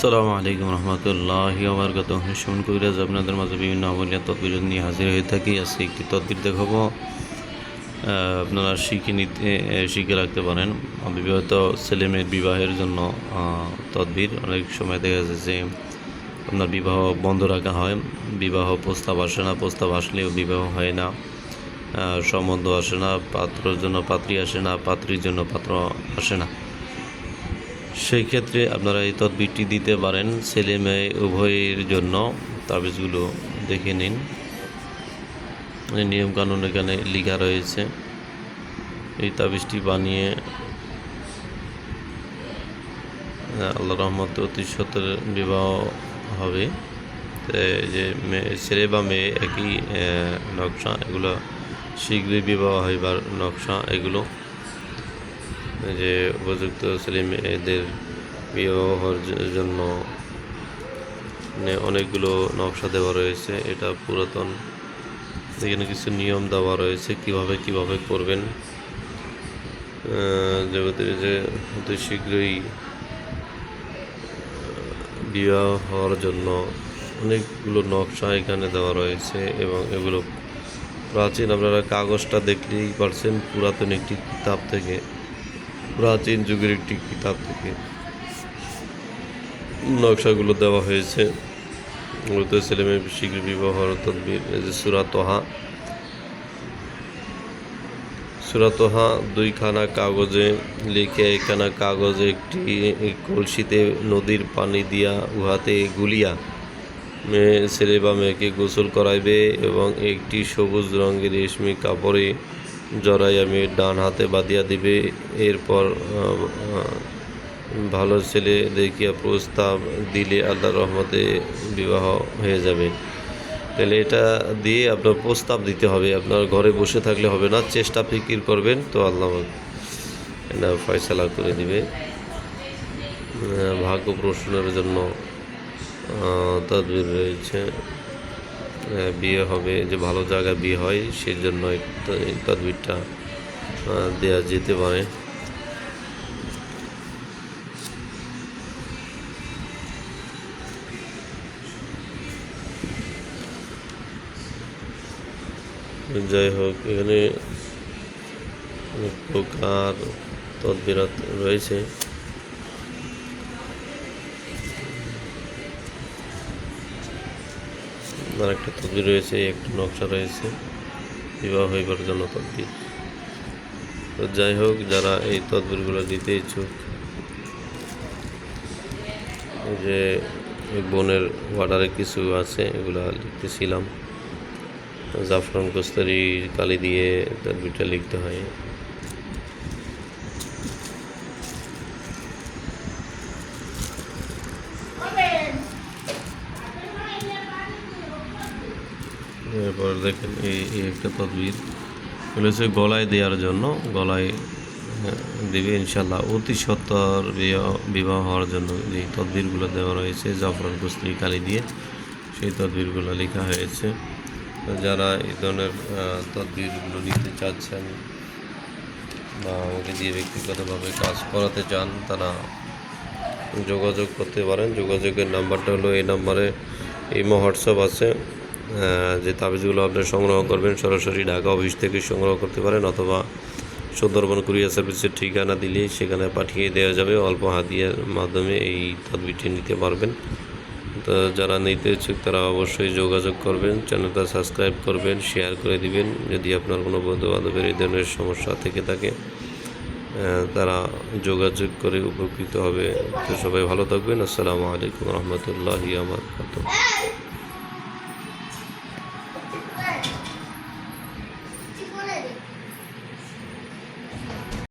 সালামু আলাইকুম রহমতুল্লাহ আবরগত সুমন কবিরাজ আপনাদের মাঝে বিভিন্ন আমলিয়া তদবির নিয়ে হাজির হয়ে থাকি। আজকে একটি তদবির দেখাবো। আপনারা শিখে নিতে, শিখে রাখতে পারেন। বিবাহিত ছেলে মেয়ের বিবাহের জন্য তদবির। অনেক সময় দেখা যায় যে আপনার বিবাহ বন্ধ রাখা হয়। বিবাহ প্রস্তাব আসে না, প্রস্তাব আসলেও বিবাহ হয় না। সম্বন্ধ আসে না, পাত্রর জন্য পাত্রী আসে না, পাত্রীর জন্য পাত্র আসে না। সেই ক্ষেত্রে আপনারা এই তদবিরটি দিতে পারেন ছেলে মেয়ে উভয়ের জন্য। তাবিজগুলো দেখে নিন। নিয়মকানুন এখানে লেখা রয়েছে। এই তাবিজটি বানিয়ে আল্লাহ রহমত অতি সত্তর বিবাহ হবে। যে মেয়ে, ছেলে বা মেয়ে একই নকশা, এগুলো শীঘ্রই বিবাহ হইবার নকশা এগুলো। যে উপযুক্ত ছেলে মেয়েদের বিবাহর জন্য অনেকগুলো নকশা দেওয়া রয়েছে। এটা পুরাতন। এখানে কিছু নিয়ম দেওয়া রয়েছে, কীভাবে কীভাবে করবেন। জগতের যে অতি শীঘ্রই বিবাহ হওয়ার জন্য অনেকগুলো নকশা এখানে দেওয়া রয়েছে এবং এগুলো প্রাচীন আপনারা কাগজটা দেখলেই পারছেন, পুরাতন একটি কিতাব থেকে। প্রাচীন যুগের একটি কিতাব থেকে নকশাগুলো দেওয়া হয়েছে। মূলত ছেলে মেয়ে শীঘ্র বিবাহ সুরাতহা সুরাতহা দুইখানা কাগজে লিখে একখানা কাগজে একটি কলসিতে নদীর পানি দিয়া উহাতে গুলিয়া মেয়ে ছেলে বা মেয়েকে গোসল করাইবে এবং একটি সবুজ রঙের রেশমি কাপড়ে জড়াইয়া আমি ডান হাতে বাঁধিয়া দিবে। এরপর ভালো ছেলে দেখিয়া প্রস্তাব দিলে আল্লাহ রহমতে বিবাহ হয়ে যাবে। তাহলে এটা দিয়ে আপনার প্রস্তাব দিতে হবে। আপনার ঘরে বসে থাকলে হবে না, চেষ্টা ফিকির করবেন, তো আল্লাহ এটা ফয়সালা করে দিবে। ভাগ্য প্রশ্নের জন্য তদবির রয়েছে। বিয়ে হবে, যে ভালো জায়গায় বিয়ে হয়, সেই জন্য তদবিরটা দেওয়া যেতে পারে। যাই হোক, এখানে অনেক প্রকার তদবিরাত রয়েছে। আর একটা তদবির রয়েছে, একটা নকশা রয়েছে, বিবাহ হইবার জন্য তদবির তো যাই হোক, যারা এই তদবিরগুলো দিতে ইচ্ছুক যে বোনের অর্ডারে কিছু আছে, এগুলো লিখতেছিলাম। জাফরান কস্তারি কালি দিয়ে তদবিরটা লিখতে হয়। এরপর দেখেন এই এই একটা তদবির। এগুলো হচ্ছে গলায় দেওয়ার জন্য, গলায় দেবে ইনশাল্লাহ অতি সত্তর বিবাহ- হওয়ার জন্য যে তদবিরগুলো দেওয়া রয়েছে, জাফরান কুস্তি কালি দিয়ে সেই তদবিরগুলো লেখা হয়েছে। যারা এই ধরনের তদবিরগুলো নিতে চাচ্ছেন বা আমাকে দিয়ে ব্যক্তিগতভাবে কাজ করাতে চান, তারা যোগাযোগ করতে পারেন। যোগাযোগের নাম্বারটা হলো এই নাম্বারে ইমো হোয়াটসঅ্যাপ আছে। যে তাবিজগুলো আপনি সংগ্রহ করবেন, সরাসরি ঢাকা অফিস থেকে সংগ্রহ করতে পারেন অথবা সুন্দরবন কুরিয়ার সার্ভিসের ঠিকানা দিলেই সেখানে পাঠিয়ে দেওয়া যাবে। অল্প হাতিয়ার মাধ্যমে এই তদবিরটি নিতে পারবেন। তো যারা নিতে ইচ্ছুক, তারা অবশ্যই যোগাযোগ করবেন, চ্যানেলটা সাবস্ক্রাইব করবেন, শেয়ার করে দিবেন। যদি আপনার কোনো বন্ধু বান্ধবের এই ধরনের সমস্যা থেকে থাকে তারা যোগাযোগ করে উপকৃত হবে। তো সবাই ভালো থাকবেন। আসসালামু আলাইকুম রহমতুল্লাহি আমার